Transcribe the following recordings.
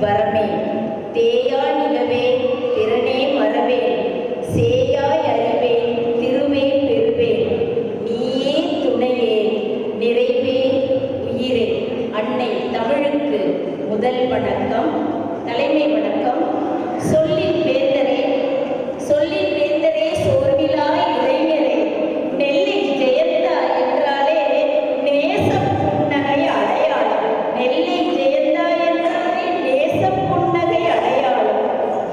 வரமே. தேயா நிலவே திறனே மரவே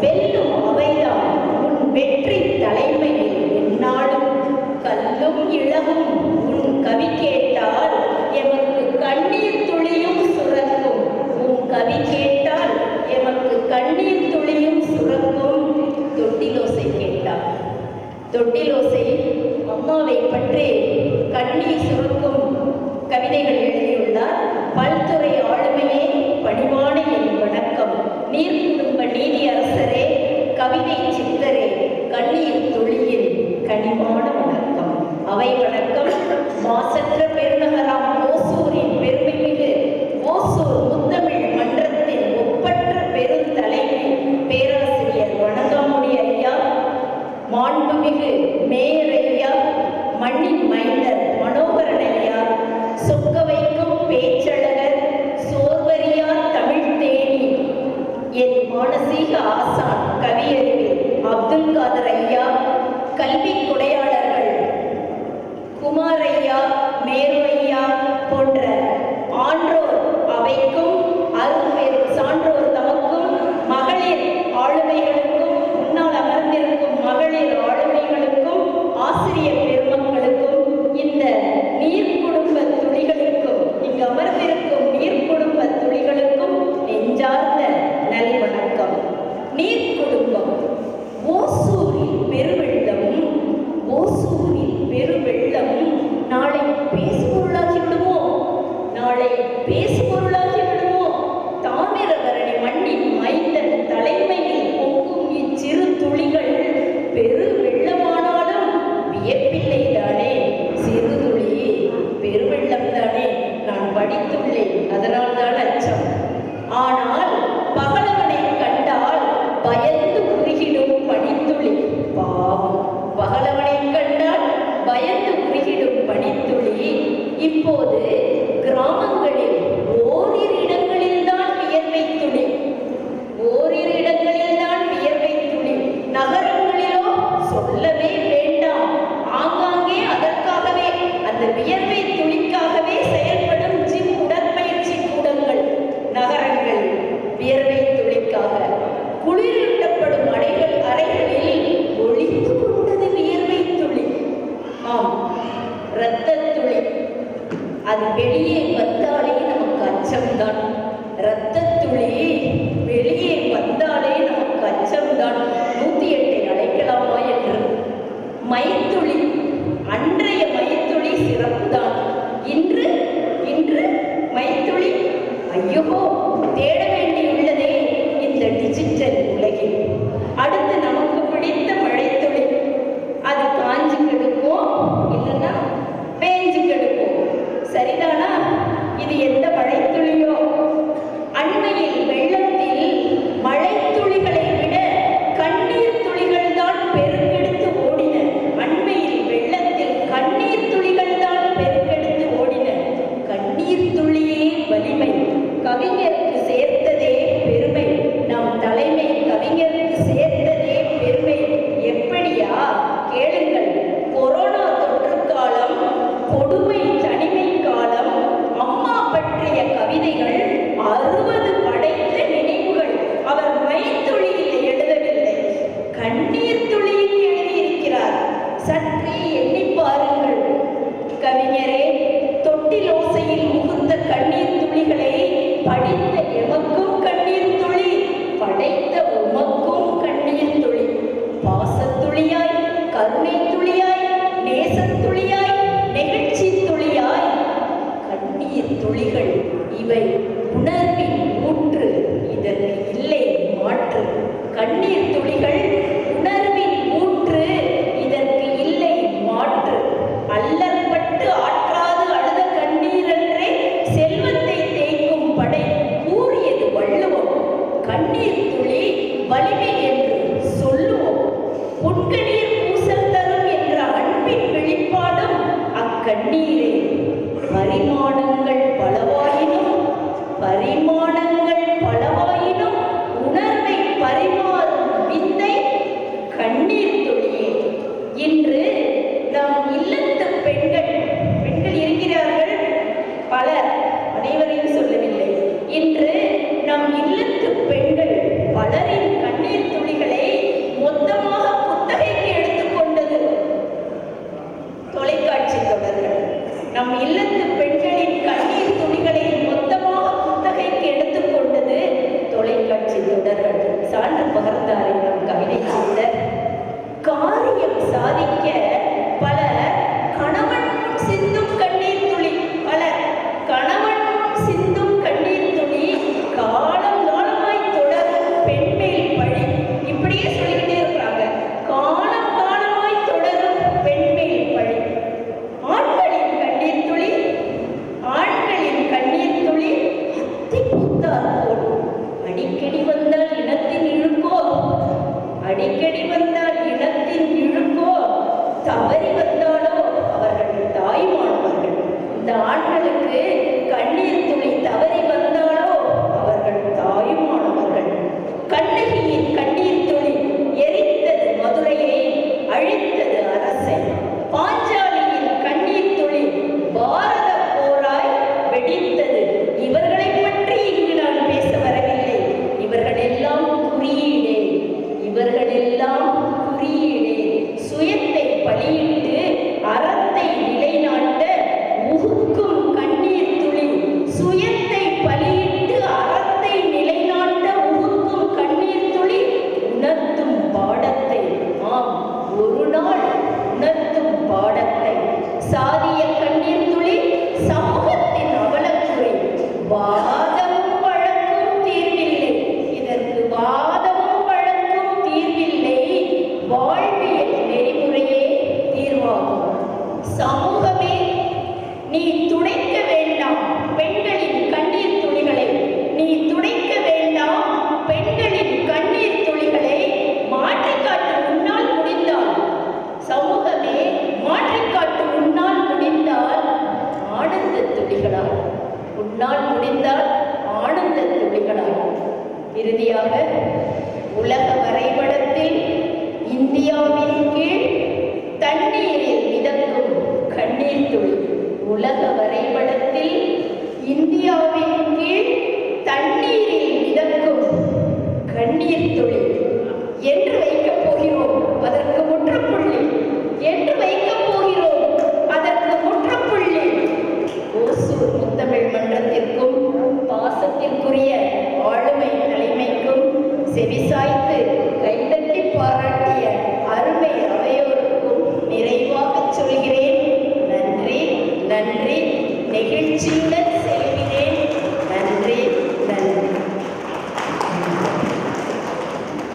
வெல்லும் அவைதான். உன் வெற்றி தலைமையில் என்னாலும் கல்லும் இளவும். உன் கவி கேட்டால் எமக்கு கண்ணீர் துளியும் சுரக்கும். உன் கவி கேட்டால் எமக்கு கண்ணீர் துளியும் சுரக்கும். தொட்டிலோசை கேட்டார். தொட்டிலோசை அம்மாவை பற்றி கண்ணீர் சுர அவை வணக்கம். மாசற்ற பெருநகராம் ஓசூரின் பெருமை மீது ஓசூர் முத்தமிழ் மன்றத்தின் ஒப்பற்ற பெருந்தலைமை பேராசிரியர் வணங்காமுடி ஐயா. மாண்புமிகு மேயர் ஐயா. மண்ணின் மைந்தர் மனோகரன் ஐயா. சொக்க வைக்கும் பேச்சழகர் சோர்வரியார் தமிழ் தேனி. என் மானசீக ஆசான் கவியறிவு அப்துல் காதர் ஐயா. கல்வி குமாரையா மேருவையா போன்ற ஆன்றோர் அவைக்கும் இப்போது வெளியே வந்தாலே நமக்கு அச்சம்தான். இரத்த துளி வெளியே வந்தாலே நமக்கு அச்சம்தான். நூத்தி எட்டை அழைக்கலாமா என்று. மைத்துளி அன்றைய மைத்துளி சிறப்பு தான் இன்று இன்று மைத்துளி ஐயோ தேட வேண்டியுள்ளதே இந்த டிஜிட்டல் உலகில். அடுத்து நம்ம கண்ணீரே பரிமாணங்கள் பலவாயினும் பரிமாணங்கள் பலவாயினும் உணர்வை பரிமாறும் வித்தை கண்ணீர் துளியே என்று நம் இல்லத்து பெண்கள் பெண்கள் இருக்கிறார்கள் பலர் அனைவரையும் சொல்லவில்லை. இன்று நம் இல்லத்து பெண்கள் பலரின் Bob. இறுதியாக உலக வரைபடத்தில் இந்தியாவின் கீழ் தண்ணீரில் மிதக்கும் கண்ணீர் துளி உலக வரை விசாய்த்து கைதட்டி பாராட்டிய அருமை அவையோருக்கும் நிறைவாக சொல்கிறேன். நன்றி நன்றி. நெகிழ்ச்சியுடன்